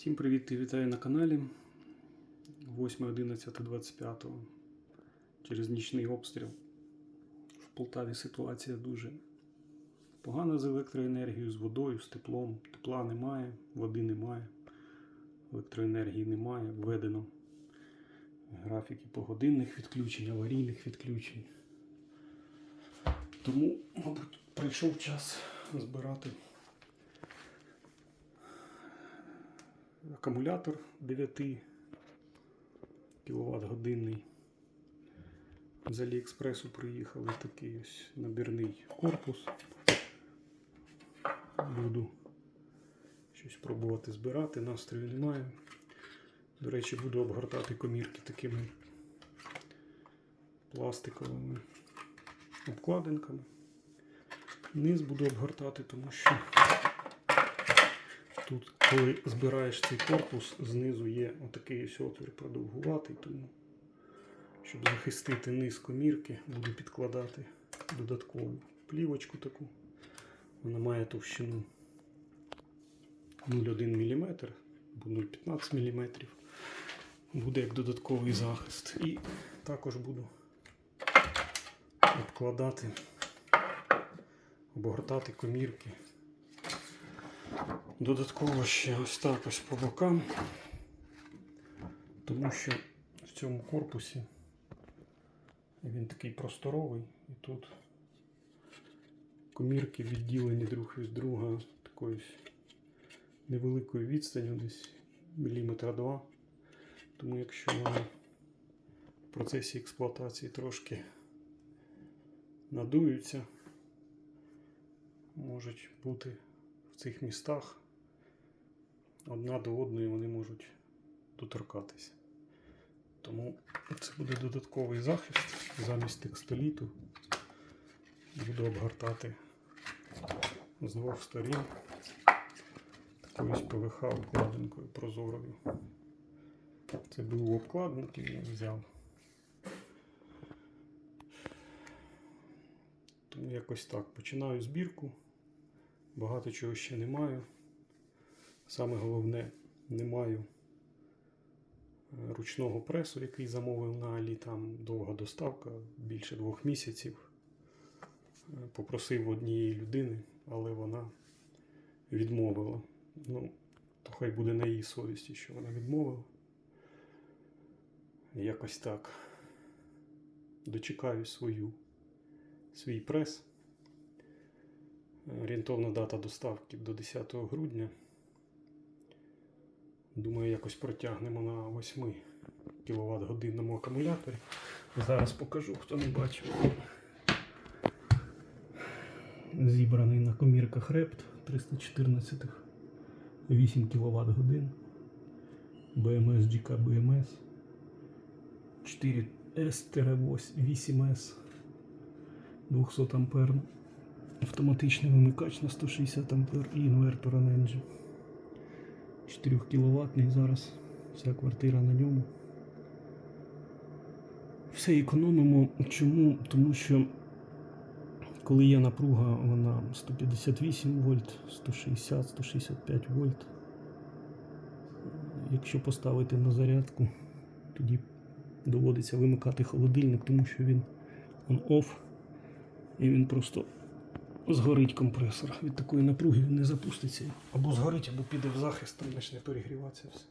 Всім привіт і вітаю на каналі. 8.11.25 через нічний обстріл. В Полтаві ситуація дуже погана з електроенергією, з водою, з теплом. Тепла немає, води немає, електроенергії немає. Введено графіки погодинних відключень, аварійних відключень. Тому, мабуть, прийшов час збирати акумулятор 9 кВт годинний. З Аліекспресу приїхали такий ось набірний корпус. Буду щось пробувати збирати, настрою немає. До речі, буду обгортати комірки такими пластиковими обкладинками. Низ буду обгортати, тому що тут, коли збираєш цей корпус, знизу є отакий ось отвір продовгуватий, тому щоб захистити низ комірки, буду підкладати додаткову плівочку таку. Вона має товщину 0,1 мм або 0,15 мм. Буде як додатковий захист. І також буду обкладати, обгортати комірки. Додатково ще ось так ось по бокам, тому що в цьому корпусі він такий просторовий і тут комірки відділені друг від друга такою невеликою відстанню, десь міліметра два. Тому якщо вони в процесі експлуатації трошки надуються, можуть бути в цих містах одна до одної вони можуть доторкатися. Тому це буде додатковий захист замість текстоліту. Буду обгортати з двох сторін такою ПВХ обкладинкою прозорою. Це був обкладинок і я взяв. Тому якось так. Починаю збірку. Багато чого ще не маю. Саме головне, не маю е, ручного пресу, який замовив на Алі. Там довга доставка, більше двох місяців. Е, Попросив однієї людини, але вона відмовила. Ну, то хай буде на її совісті, що вона відмовила. Якось так. Дочекаю свою, свій прес. Орієнтовна дата доставки до 10 грудня. Думаю, якось протягнемо на 8 кВт годинному акумуляторі. Зараз покажу, хто не бачив. Зібраний на комірках Репт 314 8 кВт годин. BMS GK BMS 4S-8S 200 амперний автоматичний вимикач на 160 ампер і інвертор Energy. 4 кВт зараз вся квартира на ньому. Все економимо. Чому? Тому що коли є напруга, вона 158 вольт, 160, 165 вольт. Якщо поставити на зарядку, тоді доводиться вимикати холодильник, тому що він on-off і він просто згорить компресор. Від такої напруги він не запуститься. Або згорить, або піде в захист, там почне перегріватися все.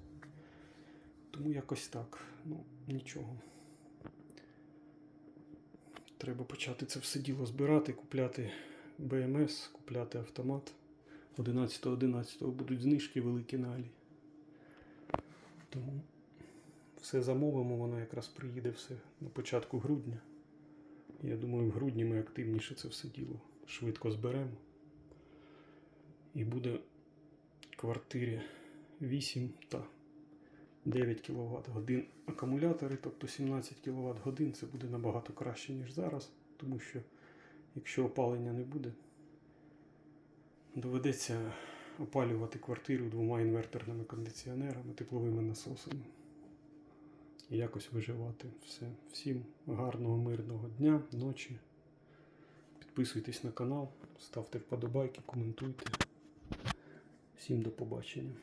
Тому якось так. Ну, нічого. Треба почати це все діло збирати, купляти БМС, купляти автомат. 11.11 будуть знижки великі на Алі. Тому все замовимо, воно якраз приїде все на початку грудня. Я думаю, в грудні ми активніше це все діло швидко зберемо. І буде в квартирі 8 та 9 кВт годин акумулятори, тобто 17 кВт годин це буде набагато краще, ніж зараз, тому що якщо опалення не буде, доведеться опалювати квартиру двома інверторними кондиціонерами, тепловими насосами. І якось виживати все. Всім гарного, мирного дня, ночі. Підписуйтесь на канал, ставте вподобайки, коментуйте. Всім до побачення.